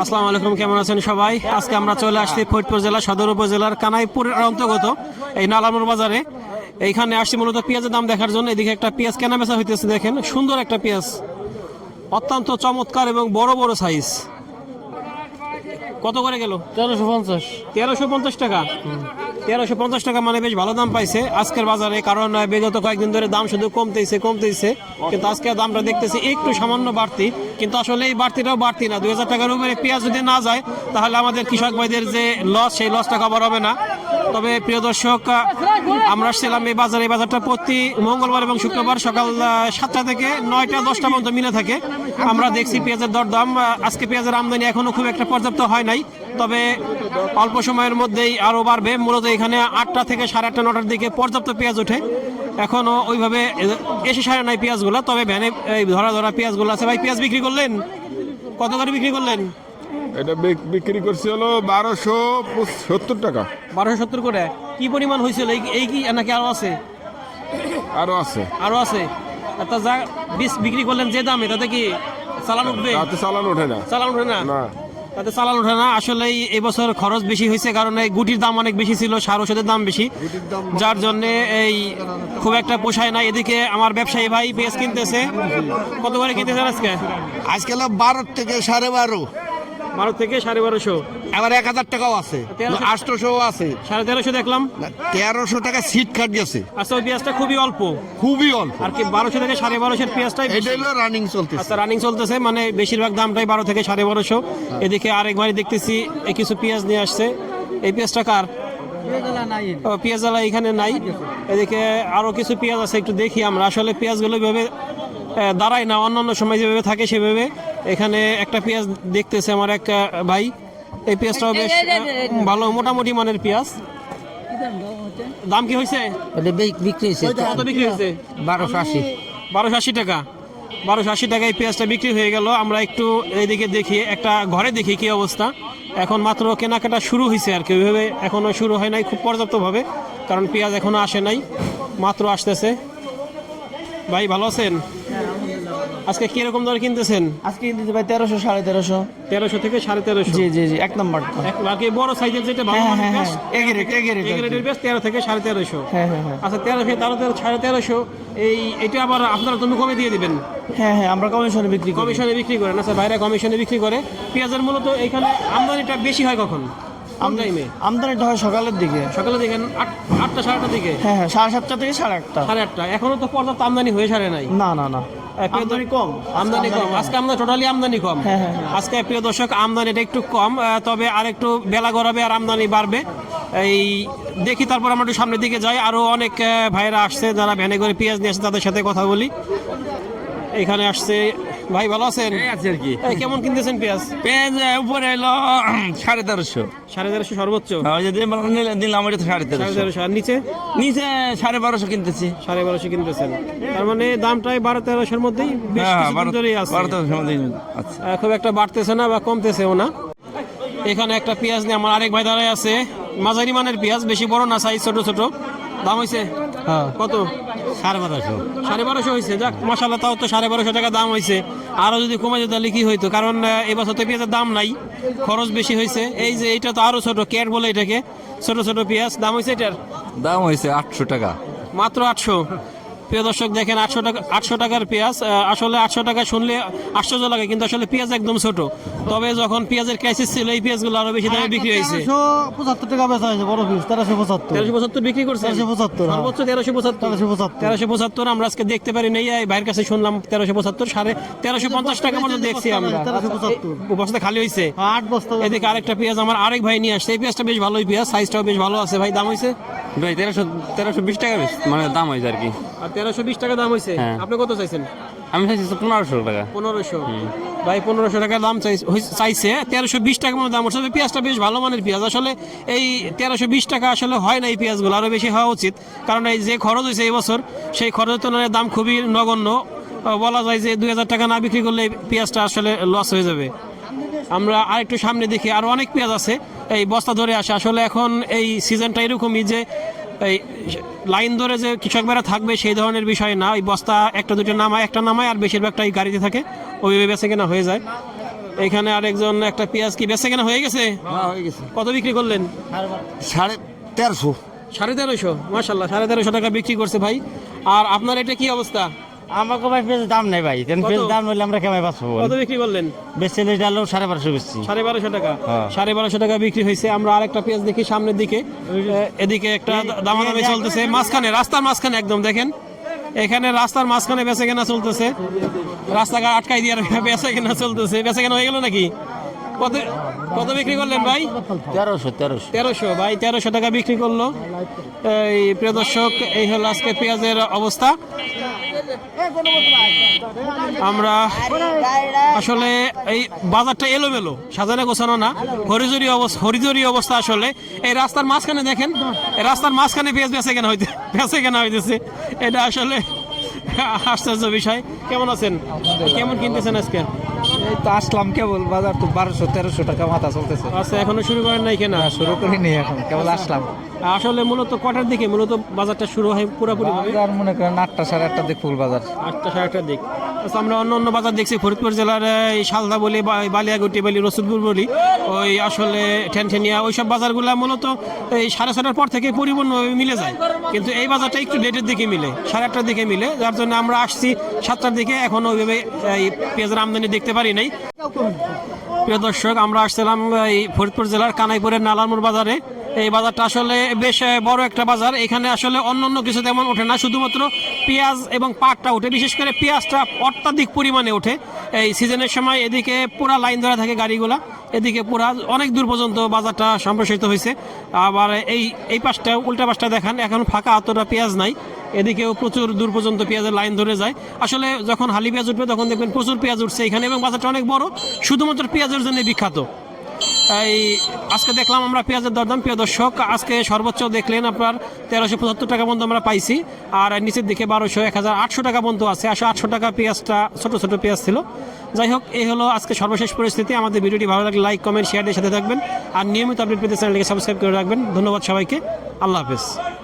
আসসালামু আলাইকুম কেমন আছেন সবাই? আজকে আমরা চলে আসছি ফরিদপুর জেলা সদর উপজেলার কানাইপুরের অন্তর্গত এই নালামুর বাজারে। এইখানে আসছি মূলত পেঁয়াজের দাম দেখার জন্য। এদিকে একটা পেঁয়াজ কেনা বেচা হইতেছে দেখেন সুন্দর একটা পেঁয়াজ। অত্যন্ত চমৎকার এবং বড় বড় সাইজ কত করে গেল? তেরোশো পঞ্চাশ। তেরোশো পঞ্চাশ টাকা। তেরোশো পঞ্চাশ টাকা মানে বেশ ভালো দাম পাইছে। আজকের বাজারে কারণ বিগত কয়েকদিন ধরে দাম শুধু কমতেইছে কমতেইছে। কিন্তু আজকে দামটা দেখতেছি একটু সামান্য বাড়তি। কিন্তু আসলে এই বাড়তিটাও বাড়তি না। দুই হাজার টাকার উপরে পেঁয়াজ যদি না যায়, তাহলে আমাদের কৃষক ভাইদের যে লস সেই লসটা কভার হবে না। তবে প্রিয় দর্শক, আমরা আসছিলাম এই বাজারে। এই বাজারটা প্রতি মঙ্গলবার এবং শুক্রবার সকাল সাতটা থেকে নয়টা, দশটা পর্যন্ত মিলে থাকে। আমরা দেখছি পেঁয়াজের দরদাম। আজকে পেঁয়াজের আমদানি এখনও খুব একটা পর্যাপ্ত হয় নাই। তবে অল্প সময়ের মধ্যেই আরও বাড়বে। মূলত এখানে আটটা থেকে সাড়ে আটটা, নটার দিকে পর্যাপ্ত পেঁয়াজ ওঠে। এখনও ওইভাবে এসে সারে নাই পেঁয়াজগুলো। তবে ভ্যানে ধরা ধরা পেঁয়াজগুলো আছে। ভাই, পেঁয়াজ বিক্রি করলেন? কত করে বিক্রি করলেন? এটা বিক্রি করছি হলো বারোশো সত্তর টাকা। বারোশো সত্তর করে? কি পরিমাণ হয়েছিল? এই কি নাকি আরও আছে? আরও আছে। আরও আছে? তা যা বিষ বিক্রি করলেন যে দামে তাতে কি চালান উঠবে? তাতে চালান ওঠে না। চালান উঠে না? না। তাতে চালান ওঠে না। আসলে এবছর খরচ বেশি হয়েছে কারণ এই গুটির দাম অনেক বেশি ছিল সার ওষুধের দাম বেশি। যার জন্য এই খুব একটা পোষায় না এদিকে আমার ব্যবসায়ী ভাই পেঁয়াজ কিনতেছে। কত করে কিনতেছেন আজকে? আজকাল বারো থেকে সাড়ে বারো। বারো থেকে সাড়ে বারোশো। আবার এক হাজার টাকাও আছে। আটশোশো আছে। সাড়ে তেরোশো দেখলাম। তেরোশো টাকা সিট কাট গেছে আচ্ছা ওই পেঁয়াজটা খুবই অল্প। খুবই অল্প। আর কি বারোশো থেকে সাড়ে বারোশোর পেঁয়াজটাই। এটা হলো রানিং চলতেছে। আচ্ছা রানিং চলতেছে মানে বেশিরভাগ দামটাই বারো থেকে সাড়ে বারোশো। এদিকে আরেক ভাই দেখতেছি এ কিছু পেঁয়াজ নিয়ে আসছে। এই পেঁয়াজটা কার? পেঁয়াজালা এখানে নাই। এদিকে আরও কিছু পেঁয়াজ আছে একটু দেখি আমরা। আসলে পেঁয়াজগুলো এভাবে দাঁড়ায় না অন্যান্য সময় যেভাবে থাকে সেভাবে। এখানে একটা পেঁয়াজ দেখতেছে আমার এক ভাই। এই পেঁয়াজটাও বেশ ভালো মোটামুটি মানের পেঁয়াজ। দাম কি হয়েছে? বিক্রি হয়েছে কত বিক্রি হয়েছে? বারোশো আশি। বারোশো আশি টাকা। বারোশো আশি টাকায় পেঁয়াজটা বিক্রি হয়ে গেল। আমরা একটু এইদিকে দেখি একটা ঘরে দেখি কি অবস্থা। এখন মাত্র কেনাকাটা শুরু হয়েছে আর কি। ওইভাবে এখনও শুরু হয় নাই খুব পর্যাপ্তভাবে কারণ পেঁয়াজ এখনও আসে নাই। মাত্র আসতেছে। ভাই ভালো আছেন? আজকে কীরকম দরে কিনতেছেন? আজকে দিতে ভাই তেরোশো সাড়ে তেরোশো। তেরোশো থেকে সাড়ে তেরোশো। জি জি জি এক নম্বর বাকি বড় সাইজের যেটা ভালো গ্রেডের পেঁয়াজ তেরো থেকে সাড়ে তেরোশো। হ্যাঁ হ্যাঁ হ্যাঁ। আচ্ছা তেরোশো তেরো তেরো সাড়ে তেরোশো। এই এটা আবার আপনারা তুমি কমে দিয়ে দিবেন? হ্যাঁ হ্যাঁ আমরা কমিশনে বিক্রি করি। কমিশনে বিক্রি করেন। আচ্ছা বাইরে কমিশনে বিক্রি করে। পেঁয়াজের মূলত এখানে আমদানিটা বেশি হয় কখন? আমদানি আমদানিটা হয় সকালের দিকে। সকালে দেখেন আট- আটটা সাড়ে আটটার দিকে? হ্যাঁ হ্যাঁ সাড়ে সাতটা থেকে সাড়ে আটটা। সাড়ে আটটা। এখনও তো পর্যাপ্ত আমদানি হয়ে সারে নাই। না না না। আমদানি কম আমদানি কম। আজকে আমরা টোটালি আমদানি কম। হ্যাঁ, হ্যাঁ, হ্যাঁ। আজকে প্রিয় দর্শক আমদানিটা একটু কম তবে আর একটু বেলা গড়াবে আর আমদানি বাড়বে। এই দেখি তারপর আমরা একটু সামনের দিকে যাই। আরও অনেক ভাইরা আসছে যারা ভ্যানে করে পেঁয়াজ নিয়ে আসছে তাদের সাথে কথা বলি। এখানে আসছে ভাই ভালো আছেন? আছে আর কি। কেমন কিনতেছেন পেঁয়াজ? পেঁয়াজ উপরে এলো সাড়ে তেরোশো। সাড়ে তেরোশো সর্বোচ্চ? ওই যে দিলাম দিলাম ওইটা সাড়ে তেরোশো। আর নিচে? নিচে সাড়ে বারোশো কিনতেছি। সাড়ে বারোশো কিনতেছেন। তার মানে দামটাই বারো তেরোশোর মধ্যেই হ্যাঁ বারো আছে। তেরোশোর মধ্যে আচ্ছা খুব একটা বাড়তেছে না বা কমতেছেও না। এখানে একটা পেঁয়াজ নিয়ে আমার আরেক ভাই দাঁড়ায় আছে। মাঝারি মানের পেঁয়াজ বেশি বড় না সাইজ ছোট ছোট। দাম হয়েছে কত? সাড়ে বারোশো। সাড়ে বারোশো হয়েছে? যাক মশালা তাও তো সাড়ে বারোশো টাকা দাম হয়েছে। আরও যদি কমে যেত তাহলে কি হইতো? কারণ এবছর তো পেঁয়াজের দাম নাই খরচ বেশি হয়েছে। এই যে এইটা তো আরও ছোট ক্যাট বলে এটাকে। ছোট ছোট পেঁয়াজ দাম হয়েছে এটার? দাম হয়েছে আটশো টাকা। মাত্র আটশো। প্রিয় দর্শক দেখেন আটশো টাকা আটশো টাকার পেঁয়াজ আসলে আটশো টাকা শুনলে আশ্চর্য লাগে কিন্তু আসলে পেঁয়াজ একদম ছোট। তবে যখন পেঁয়াজের ক্রাইসিস ছিল এই পেঁয়াজগুলো আরও বেশি দামে বিক্রি হয়েছে। পঁচাত্তর টাকা বেচা হয়েছে বড় পিস তেরোশো পঁচাত্তর। তেরোশো পঁচাত্তর বিক্রি করছে 1375, হ্যাঁ। সর্বোচ্চ তেরোশো পঁচাত্তর। তেরোশো পঁচাত্তর। তেরোশো পঁচাত্তর আমরা আজকে দেখতে পারি নাই এই ভাইয়ের কাছে শুনলাম তেরোশো পঁচাত্তর সাড়ে তেরোশো পঞ্চাশ টাকা পর্যন্ত দেখছি আমরা। তেরোশো পঁচাত্তর। বস্তা খালি হয়েছে? আট বস্তা এদিকে আরেকটা পেঁয়াজ আমার আরেক ভাই নিয়ে আসছে এই পেঁয়াজটা বেশ ভালোই পেঁয়াজ সাইজটাও বেশ ভালো আছে। ভাই দাম হয়েছে? ভাই তেরোশো তেরোশো বিশ টাকা মানে দাম হয়েছে আর কি। আর তেরোশো বিশ টাকা দাম হয়েছে হ্যাঁ। আপনি কত চাইছেন? আমি চাইছি পনেরোশো টাকা। পনেরোশো। ভাই পনেরোশো টাকা দাম চাই- হই- চাইছে। তেরোশো বিশ টাকা মতো দাম তবে পেঁয়াজটা বেশ ভালো মানের পেঁয়াজ। আসলে এই তেরোশো বিশ টাকা আসলে হয় না এই পেঁয়াজগুলো আরও বেশি হওয়া উচিত। কারণ এই যে খরচ হয়েছে এই বছর সেই খরচের তুলনায় দাম খুবই নগণ্য। আহ, বলা যায় যে দুই হাজার টাকা না বিক্রি করলে এই পেঁয়াজটা আসলে লস হয়ে যাবে। আমরা আরেকটু সামনে দেখি। আরও অনেক পেঁয়াজ আছে। এই বস্তা ধরে আসে। আসলে এখন এই সিজনটা এরকমই যে এই লাইন ধরে যে কৃষক বেড়া থাকবে সেই ধরনের বিষয় না। ওই বস্তা একটা দুটো নামায় একটা নামায় আর বেশিরভাগটা এই গাড়িতে থাকে। ওইভাবে বেঁচে কেনা হয়ে যায়। এখানে আরেকজন একটা পেঁয়াজ কি বেছে কেনা হয়ে গেছে? হ্যাঁ হয়ে গেছে। কত বিক্রি করলেন? সাড়ে তেরোশো। সাড়ে তেরোশো? মাসাল্লাহ সাড়ে তেরোশো টাকা বিক্রি করছে ভাই। আর আপনার এটা কি অবস্থা? আমাকে ভাই পেঁয়াজ দাম নেই ভাই। তেন কত? পেঁয়াজ দাম হলে আমরা কেমন পাচ্ছি কত বিক্রি করলেন? বেশি ডালো সাড়ে বারোশো বেশি। সাড়ে বারোশো টাকা। হ্যাঁ। সাড়ে বারোশো টাকা বিক্রি হয়েছে আমরা আরেকটা পেঁয়াজ দেখি সামনের দিকে। এদিকে একটা দামাদামি চলতেছে। মাঝখানে রাস্তার মাঝখানে একদম দেখেন। এখানে রাস্তার মাঝখানে বেচে কেনা চলতেছে। রাস্তাঘাট আটকাই দিয়ে বেচে কেনা চলতেছে। বেচে কেনা হয়ে গেল নাকি? কত কত বিক্রি করলেন ভাই? তেরোশো তেরোশো। তেরোশো। ভাই তেরোশো টাকা বিক্রি করল। এই প্রিয় দর্শক এই হলো আজকে পেঁয়াজের অবস্থা। আমরা আসলে এই বাজারটা এলোমেলো, সাজানো গোছানো না। হরিজরি অবস্থা হরিজরি অবস্থা আসলে। এই রাস্তার মাঝখানে দেখেন রাস্তার মাঝখানে পেঁয়াজ বেঁচে কেনা হইতে বেঁচে কেনা হইতেছে। এটা আসলে আশ্চর্য বিষয়। কেমন আছেন? কেমন কিনতেছেন আজকে? এই তো আসলাম কেবল বাজার তো বারোশো তেরোশো টাকা মাথা চলতেছে। আচ্ছা এখনও শুরু করেন নাই কেনা? শুরু করিনি এখন কেবল আসলাম। আসলে মূলত কটার দিকে? মূলত বাজারটা শুরু হয় পুরোপুরি বাজার মনে করেন আটটা সাড়ে আটটা দিক ফুল বাজার। আটটা সাড়ে আটটার দিক। আচ্ছা আমরা অন্য অন্য বাজার দেখছি, ফরিদপুর জেলার, এই শালদা বলি বালিয়াগুটি বলি, রসুলপুর বলি, ওই আসলে ঠ্যানঠেনিয়া ওইসব বাজারগুলো মূলত এই সাড়ে ছটার পর থেকে পরিপূর্ণভাবে মিলে যায়। কিন্তু এই বাজারটা একটু লেটের দিকে মিলে, সাড়ে আটটার দিকে মিলে, যার জন্য আমরা আসছি সাতটার দিকে, এখন ওইভাবে এই পেঁয়াজের আমদানি দেখতে পারি নাই। প্রিয় দর্শক, আমরা আসছিলাম এই ফরিদপুর জেলার কানাইপুরের নালারমুর বাজারে। এই বাজারটা আসলে বেশ বড় একটা বাজার। এখানে আসলে অন্য অন্য কিছু তেমন ওঠে না, শুধুমাত্র পেঁয়াজ এবং পাটটা ওঠে। বিশেষ করে পেঁয়াজটা অত্যাধিক পরিমাণে ওঠে। এই সিজনের সময় এদিকে পুরা লাইন ধরা থাকে গাড়িগুলা। এদিকে পুরা অনেক দূর পর্যন্ত বাজারটা সম্প্রসারিত হয়েছে। আবার এই এই পাশটা, উল্টা পাশটা দেখান, এখন ফাঁকা অতটা পেঁয়াজ নাই। এদিকেও প্রচুর দূর পর্যন্ত পেঁয়াজের লাইন ধরে যায়। আসলে যখন হালি পেঁয়াজ উঠবে, তখন দেখবেন প্রচুর পেঁয়াজ উঠছে এখানে এবং বাজারটা অনেক বড়। শুধুমাত্র পেঁয়াজের জন্য বিখ্যাত। এই আজকে দেখলাম আমরা পেঁয়াজের দরদাম। প্রিয় দর্শক, আজকে সর্বোচ্চ দেখলেন আপনার তেরোশো পঁচাত্তর টাকা পর্যন্ত আমরা পাইছি, আর নিচের দিকে বারোশো এক হাজার আটশো টাকা পর্যন্ত আছে। আসলে আটশো টাকা পেঁয়াজটা, ছোটো ছোটো পেঁয়াজ ছিল। যাই হোক, এই হলো আজকে সর্বশেষ পরিস্থিতি। আমাদের ভিডিওটি ভালো লাগলে লাইক কমেন্ট শেয়ারের সাথে থাকবেন। আর নিয়মিত আপডেট পেতে চ্যানেলটিকে সাবস্ক্রাইব করে রাখবেন। ধন্যবাদ সবাইকে। আল্লাহ হাফেজ।